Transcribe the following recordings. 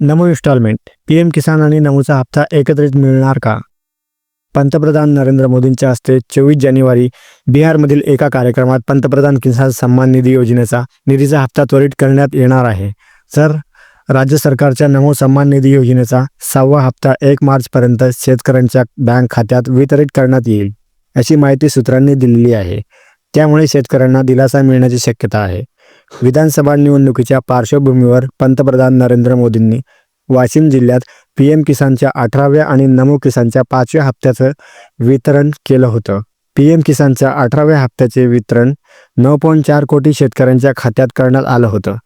Namo installment. P M Kisan आणि नमोचा हप्ता एकत्रित मिळणार का? पंतप्रधान नरेंद्र मोदींच्या हस्ते चोवीस जानेवारी बिहारमधील एका कार्यक्रमात पंतप्रधान किसान सन्मान निधी योजनेचा निधीचा हप्ता त्वरित करण्यात येणार आहे. सर राज्य सरकारच्या नमो सन्मान निधी योजनेचा सहावा हप्ता एक मार्चपर्यंत शेतकऱ्यांच्या बँक खात्यात वितरित करण्यात येईल अशी माहिती सूत्रांनी दिलेली आहे. त्यामुळे शेतकऱ्यांना दिलासा मिळण्याची शक्यता आहे. विधानसभा निवडणुकीच्या पार्श्वभूमीवर पंतप्रधान नरेंद्र मोदींनी वाशिम जिल्ह्यात पी एम किसानच्या अठराव्या आणि नमो किसानच्या पाचव्या हप्त्याचं वितरण केलं होतं. पी एम किसानच्या अठराव्या हप्त्याचे वितरण नऊ पॉईंट चार कोटी शेतकऱ्यांच्या खात्यात करण्यात आलं होतं.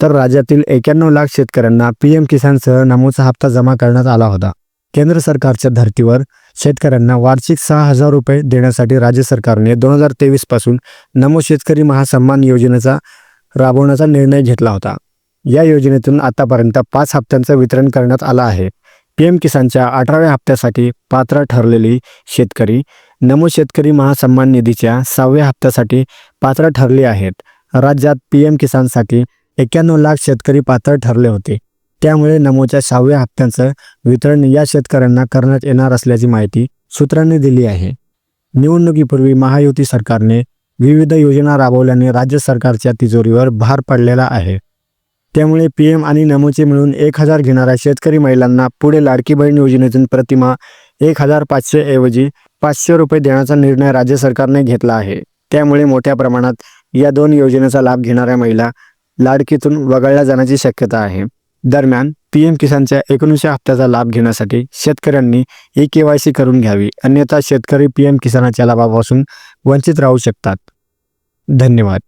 तर राज्यातील एक्याण्णव लाख शेतकऱ्यांना पी एम किसानसह नमोचा हप्ता जमा करण्यात आला होता. केंद्र सरकारच्या धर्तीवर शेतकऱ्यांना वार्षिक सहा हजार रुपये देण्यासाठी राज्य सरकारने दोन हजार तेवीसपासून नमो शेतकरी महासन्मान योजनेचा राबवण्याचा निर्णय घेतला होता. या योजनेतून आतापर्यंत पाच हप्त्यांचं वितरण करण्यात आलं आहे. पी एम किसानच्या अठराव्या हप्त्यासाठी पात्र ठरलेली शेतकरी नमो शेतकरी महासन्मान निधीच्या सहाव्या हप्त्यासाठी पात्र ठरली आहेत. राज्यात पी एम किसानसाठी एक्क्याण्णव लाख शेतकरी पात्र ठरले होते. त्यामुळे नमोच्या सहाव्या हप्त्यांचं वितरण या शेतकऱ्यांना करण्यात येणार असल्याची माहिती सूत्रांनी दिली आहे. निवडणुकीपूर्वी महायुती सरकारने विविध योजना राबवल्याने राज्य सरकारच्या तिजोरीवर भार पडलेला आहे. त्यामुळे पी एम आणि नमोचे मिळून एक हजार घेणाऱ्या शेतकरी महिलांना पुढे लाडकी बहीण योजनेतून प्रतिमा एक हजार पाचशे ऐवजी पाचशे रुपये देण्याचा निर्णय राज्य सरकारने घेतला आहे. त्यामुळे मोठ्या प्रमाणात या दोन योजनेचा लाभ घेणाऱ्या महिला लाडकीतून वगळल्या जाण्याची शक्यता आहे. दरम्यान पी एम किसानच्या एकोणीसशे हप्त्याचा लाभ घेण्यासाठी शेतकऱ्यांनी ई के वाय सी करून घ्यावी. अन्यथा शेतकरी पी एम किसानाच्या लाभापासून वंचित राहू शकतात. धन्यवाद.